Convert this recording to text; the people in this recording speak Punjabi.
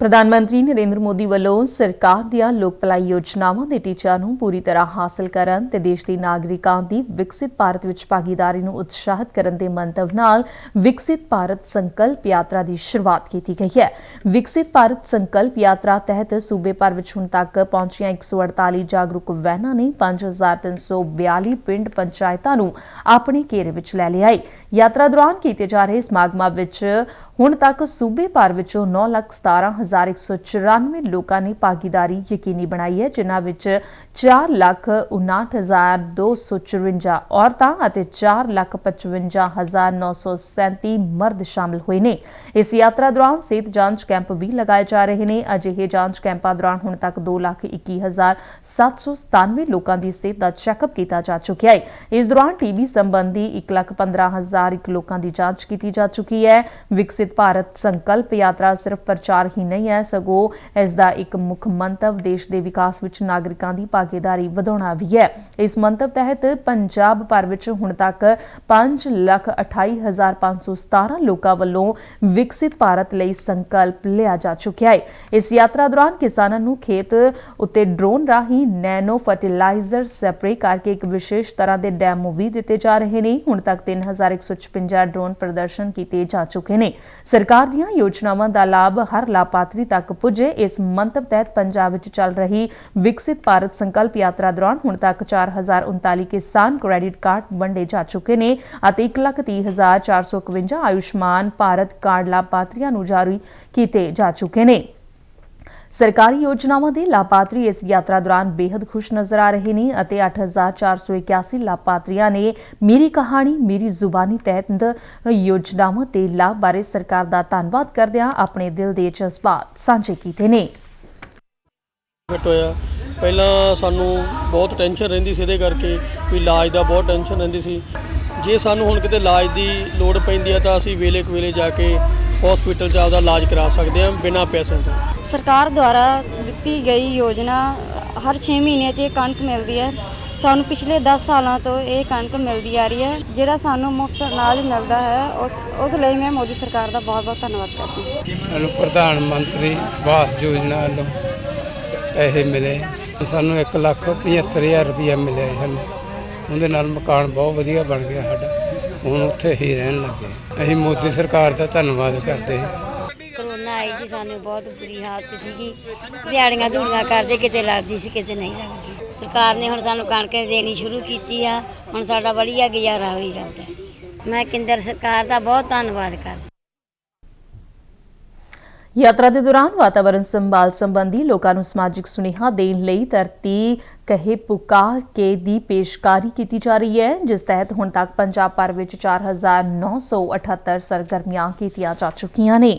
ਪ੍ਰਧਾਨ ਮੰਤਰੀ ਨਰਿੰਦਰ ਮੋਦੀ ਵੱਲੋਂ ਸਰਕਾਰ ਦੀਆਂ ਲੋਕ ਭਲਾਈ ਯੋਜਨਾਵਾਂ ਦੇ ਟੀਚਿਆਂ ਨੂੰ ਪੂਰੀ ਤਰ੍ਹਾਂ ਹਾਸਲ ਕਰਨ ਤੇ ਦੇਸ਼ ਦੇ ਨਾਗਰਿਕਾਂ ਦੀ ਵਿਕਸਿਤ ਭਾਰਤ ਵਿੱਚ ਭਾਗੀਦਾਰੀ ਨੂੰ ਉਤਸ਼ਾਹਿਤ ਕਰਨ ਦੇ ਮੰਤਵ ਨਾਲ ਵਿਕਸਿਤ ਭਾਰਤ ਸੰਕਲਪ ਯਾਤਰਾ ਦੀ ਸ਼ੁਰੂਆਤ ਕੀਤੀ ਗਈ ਹੈ। ਵਿਕਸਿਤ ਭਾਰਤ ਸੰਕਲਪ ਯਾਤਰਾ ਤਹਿਤ ਸੂਬੇ ਭਰ ਵਿੱਚ ਹੁਣ ਤੱਕ ਪਹੁੰਚੀਆਂ 148 ਜਾਗਰੂਕ ਵੈਨਾਂ ਨੇ 5342 ਪਿੰਡ ਪੰਚਾਇਤਾਂ ਨੂੰ ਆਪਣੇ ਘੇਰੇ ਵਿੱਚ ਲੈ ਲਿਆ ਹੈ ਯਾਤਰਾ ਦੌਰਾਨ ਕੀਤੇ ਜਾ ਰਹੇ ਸਮਾਗਮਾਂ ਵਿੱਚ ਹੁਣ ਤੱਕ ਸੂਬੇ ਭਰ ਵਿੱਚੋਂ 917194 ਲੋਕਾਂ ਨੇ ਭਾਗੀਦਾਰੀ ਯਕੀਨੀ ਬਣਾਈ ਹੈ, ਜਿਨ੍ਹਾਂ ਵਿੱਚ 459254 ਔਰਤਾਂ ਅਤੇ 455937 ਮਰਦ ਸ਼ਾਮਲ ਹੋਏ ਨੇ। ਇਸ ਯਾਤਰਾ ਦੌਰਾਨ ਸਿਹਤ ਜਾਂਚ ਕੈਂਪ ਵੀ ਲਗਾਏ ਜਾ ਰਹੇ ਨੇ। ਅਜਿਹੇ ਜਾਂਚ ਕੈਂਪਾਂ ਦੌਰਾਨ ਹੁਣ ਤੱਕ 221797 ਲੋਕਾਂ ਦੀ ਸਿਹਤ ਦਾ ਚੈੱਕਅਪ ਕੀਤਾ ਜਾ ਚੁੱਕਿਆ ਹੈ। ਇਸ ਦੌਰਾਨ ਟੀਬੀ ਸੰਬੰਧੀ 115001 ਲੋਕਾਂ ਦੀ ਜਾਂਚ ਕੀਤੀ ਜਾ ਚੁੱਕੀ ਹੈ। ਵਿਕਸਿਤ ਭਾਰਤ ਸੰਕਲਪ ਯਾਤਰਾ ਸਿਰਫ ਪ੍ਰਚਾਰ ਹੀ ਨਹੀਂ ਹੈ, ਸਗੋਂ ਇਸ ਦਾ ਇੱਕ ਮੁੱਖ ਮੰਤਵ ਦੇਸ਼ ਦੇ ਵਿਕਾਸ ਵਿੱਚ ਨਾਗਰਿਕਾਂ ਦੀ ਭਾਗੀਦਾਰੀ ਵਧਾਉਣਾ ਵੀ ਹੈ। ਇਸ ਮੰਤਵ ਤਹਿਤ ਪੰਜਾਬ ਭਰ ਵਿੱਚ ਹੁਣ ਤੱਕ 528517 ਲੋਕਾਂ ਵੱਲੋਂ ਵਿਕਸਿਤ ਭਾਰਤ ਲਈ ਸੰਕਲਪ ਲਿਆ ਜਾ ਚੁੱਕਿਆ ਹੈ। ਇਸ ਯਾਤਰਾ ਦੌਰਾਨ ਕਿਸਾਨਾਂ ਨੂੰ ਖੇਤ ਉੱਤੇ ਡਰੋਨ ਰਾਹੀਂ ਨੈਨੋ ਫਰਟੀਲਾਈਜ਼ਰ ਸਪਰੇ ਕਰਕੇ ਇੱਕ ਵਿਸ਼ੇਸ਼ ਤਰ੍ਹਾਂ ਦੇ ਡੈਮੋ ਵੀ ਦਿੱਤੇ ਜਾ ਰਹੇ ਨੇ। ਹੁਣ ਤੱਕ 3156 ਡਰੋਨ ਪ੍ਰਦਰਸ਼ਨ ਕੀਤੇ ਜਾ ਚੁੱਕੇ ਨੇ। ਸਰਕਾਰ ਦੀਆਂ ਯੋਜਨਾਵਾਂ ਦਾ ਲਾਭ ਹਰ ਲਾਭਪਾਤਰੀ ਤੱਕ ਪੁੱਜੇ। ਇਸ ਮੰਤਵ ਤਹਿਤ ਪੰਜਾਬ ਵਿੱਚ ਚੱਲ ਰਹੀ ਵਿਕਸਿਤ ਭਾਰਤ ਸੰਕਲਪ ਯਾਤਰਾ ਦੌਰਾਨ ਹੁਣ ਤੱਕ 4039 ਕਿਸਾਨ ਕ੍ਰੈਡਿਟ ਕਾਰਡ ਵੰਡੇ ਜਾ ਚੁੱਕੇ ਨੇ ਅਤੇ 130451 ਆਯੁਸ਼ਮਾਨ ਭਾਰਤ ਕਾਰਡ ਲਾਭਪਾਤਰੀਆਂ ਨੂੰ ਜਾਰੀ ਕੀਤੇ ਜਾ ਚੁੱਕੇ ਨੇ। ਸਰਕਾਰੀ ਯੋਜਨਾਵਾਂ ਦੇ ਲਾਭਪਾਤਰੀ ਇਸ ਯਾਤਰਾ ਦੌਰਾਨ ਬੇहद ਖੁਸ਼ ਨਜ਼ਰ ਆ ਰਹੇ ਨੇ ਅਤੇ 8481 ਲਾਭਪਾਤਰੀਆਂ ਨੇ ਮੇਰੀ ਕਹਾਣੀ, ਮੇਰੀ ਜ਼ੁਬਾਨੀ ਤਹਿਤ ਯੋਜਨਾਵਾਂ ਤੇ ਲਾਭ ਬਾਰੇ ਸਰਕਾਰ ਦਾ ਧੰਨਵਾਦ ਕਰਦਿਆਂ ਆਪਣੇ ਦਿਲ ਦੇ ਜਜ਼ਬਾਤ ਸਾਂਝੇ ਕੀਤੇ ਨੇ। ਫਿੱਟ ਹੋਇਆ। ਪਹਿਲਾਂ ਸਾਨੂੰ ਬਹੁਤ ਟੈਨਸ਼ਨ ਰਹਿੰਦੀ ਸੀ ਇਹਦੇ ਕਰਕੇ ਵੀ ਇਲਾਜ ਦਾ ਬਹੁਤ ਟੈਨਸ਼ਨ ਰਹਿੰਦੀ ਸੀ। ਜੇ ਸਾਨੂੰ ਹੁਣ ਕਿਤੇ ਇਲਾਜ ਦੀ ਲੋੜ ਪੈਂਦੀ ਆ ਤਾਂ ਅਸੀਂ ਵੇਲੇ ਕੁ ਵੇਲੇ ਜਾ ਕੇ ਹਸਪੀਟਲ 'ਚ ਆਪਦਾ ਇਲਾਜ ਕਰਾ ਸਕਦੇ ਹਾਂ ਬਿਨਾਂ ਪੈਸਿਆਂ ਤੋਂ। ਸਰਕਾਰ ਦੁਆਰਾ ਦਿੱਤੀ ਗਈ ਯੋਜਨਾ, ਹਰ 6 ਮਹੀਨਿਆਂ 'ਚ ਇਹ ਕਣਕ ਮਿਲਦੀ ਹੈ। ਸਾਨੂੰ ਪਿਛਲੇ 10 ਸਾਲਾਂ ਤੋਂ ਇਹ ਕਣਕ ਮਿਲਦੀ ਆ ਰਹੀ ਹੈ। ਜਿਹੜਾ ਸਾਨੂੰ ਮੁਫਤ ਅਨਾਜ ਮਿਲਦਾ ਹੈ, ਉਸ ਉਸ ਲਈ ਮੈਂ ਮੋਦੀ ਸਰਕਾਰ ਦਾ ਬਹੁਤ ਬਹੁਤ ਧੰਨਵਾਦ ਕਰਦੀ ਹਾਂ। ਸਾਨੂੰ ਪ੍ਰਧਾਨ ਮੰਤਰੀ ਆਵਾਸ ਯੋਜਨਾ ਵੱਲੋਂ ਪੈਸੇ ਮਿਲੇ। ਸਾਨੂੰ 1 ਲੱਖ 75000 ਰੁਪਇਆ ਮਿਲਿਆ ਸਾਨੂੰ। ਉਹਦੇ ਨਾਲ ਮਕਾਨ ਬਹੁਤ ਵਧੀਆ ਬਣ ਗਿਆ ਸਾਡਾ। ਹੁਣ ਉੱਥੇ ਹੀ ਰਹਿਣ ਲੱਗੇ। ਅਸੀਂ ਮੋਦੀ ਸਰਕਾਰ ਦਾ ਧੰਨਵਾਦ ਕਰਦੇ ਹਾਂ। ਕਰੋਨਾ ਆਈ ਸਾਨੂੰ ਬਹੁਤ ਬੁਰੀ ਹਾਲਤ ਸੀਗੀ। ਦਿਹਾੜੀਆਂ ਧੂੜੀਆਂ ਕਰਦੇ ਕਿਤੇ ਲੱਗਦੀ ਸੀ, ਕਿਤੇ ਨਹੀਂ ਲੱਗਦੀ। ਸਰਕਾਰ ਨੇ ਹੁਣ ਸਾਨੂੰ ਕਣਕ ਦੇਣੀ ਸ਼ੁਰੂ ਕੀਤੀ ਆ। ਹੁਣ ਸਾਡਾ ਵਧੀਆ ਗੁਜ਼ਾਰਾ ਹੋਈ ਜਾਂਦਾ। ਮੈਂ ਕੇਂਦਰ ਸਰਕਾਰ ਦਾ ਬਹੁਤ ਧੰਨਵਾਦ ਕਰਦੀ ਯਾਤਰਾ ਦੇ ਦੌਰਾਨ ਵਾਤਾਵਰਣ ਸੰਭਾਲ ਸੰਬੰਧੀ ਲੋਕਾਂ ਨੂੰ ਸਮਾਜਿਕ ਸੁਨੇਹਾ ਦੇਣ ਲਈ ਧਰਤੀ ਕਹੇ ਪੁਕਾਰ ਕੇ ਦੀ ਪੇਸ਼ਕਾਰੀ ਕੀਤੀ ਜਾ ਰਹੀ ਹੈ, ਜਿਸ ਤਹਿਤ ਹੁਣ ਤੱਕ ਪੰਜਾਬ ਭਰ ਵਿੱਚ 4978 ਸਰਗਰਮੀਆਂ ਕੀਤੀਆਂ ਜਾ ਚੁੱਕੀਆਂ ਨੇ।